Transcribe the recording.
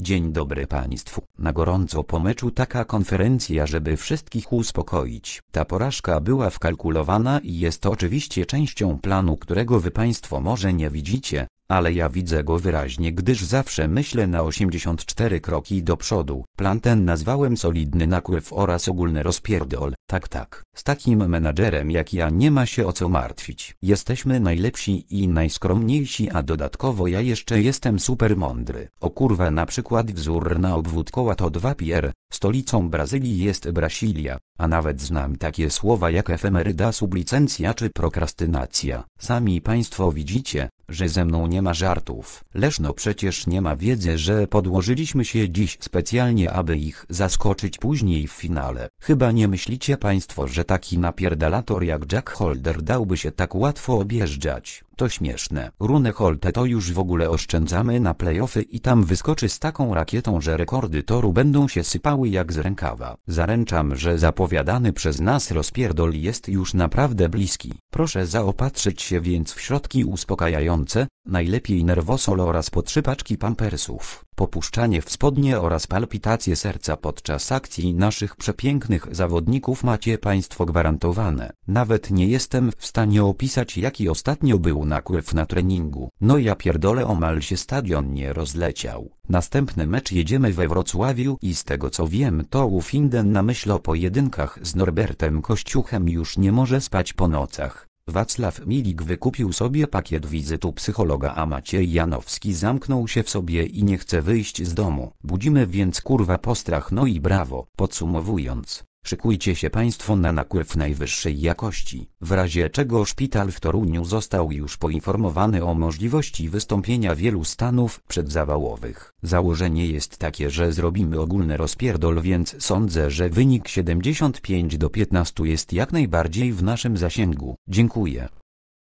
Dzień dobry państwu. Na gorąco po meczu taka konferencja, żeby wszystkich uspokoić. Ta porażka była wkalkulowana i jest oczywiście częścią planu, którego wy państwo może nie widzicie, ale ja widzę go wyraźnie, gdyż zawsze myślę na 84 kroki do przodu. Plan ten nazwałem solidny nakływ oraz ogólny rozpierdol. Tak, tak. Z takim menadżerem jak ja nie ma się o co martwić. Jesteśmy najlepsi i najskromniejsi, a dodatkowo ja jeszcze jestem super mądry. O kurwa na przykład wzór na obwód koła to 2 pier, stolicą Brazylii jest Brasilia, a nawet znam takie słowa jak efemeryda sublicencja czy prokrastynacja. Sami państwo widzicie, że ze mną nie ma żartów. Leszno przecież nie ma wiedzy, że podłożyliśmy się dziś specjalnie, aby ich zaskoczyć później w finale. Chyba nie myślicie państwo, że taki napierdalator jak Jack Holder dałby się tak łatwo objeżdżać. To śmieszne. Runę Holte to już w ogóle oszczędzamy na playoffy i tam wyskoczy z taką rakietą, że rekordy toru będą się sypały jak z rękawa. Zaręczam, że zapowiadany przez nas rozpierdol jest już naprawdę bliski. Proszę zaopatrzyć się więc w środki uspokajające, najlepiej nerwosol oraz po pampersów. Popuszczanie w spodnie oraz palpitacje serca podczas akcji naszych przepięknych zawodników macie Państwo gwarantowane. Nawet nie jestem w stanie opisać jaki ostatnio był nakływ na treningu. No ja pierdolę omal się stadion nie rozleciał. Następny mecz jedziemy we Wrocławiu i z tego co wiem to Ufinden na myśl o pojedynkach z Norbertem Kościuchem już nie może spać po nocach. Wacław Milik wykupił sobie pakiet wizytu psychologa, a Maciej Janowski zamknął się w sobie i nie chce wyjść z domu. Budzimy więc kurwa postrach no i brawo. Podsumowując, szykujcie się państwo na nakływ najwyższej jakości, w razie czego szpital w Toruniu został już poinformowany o możliwości wystąpienia wielu stanów przedzawałowych. Założenie jest takie, że zrobimy ogólny rozpierdol, więc sądzę, że wynik 75 do 15 jest jak najbardziej w naszym zasięgu. Dziękuję.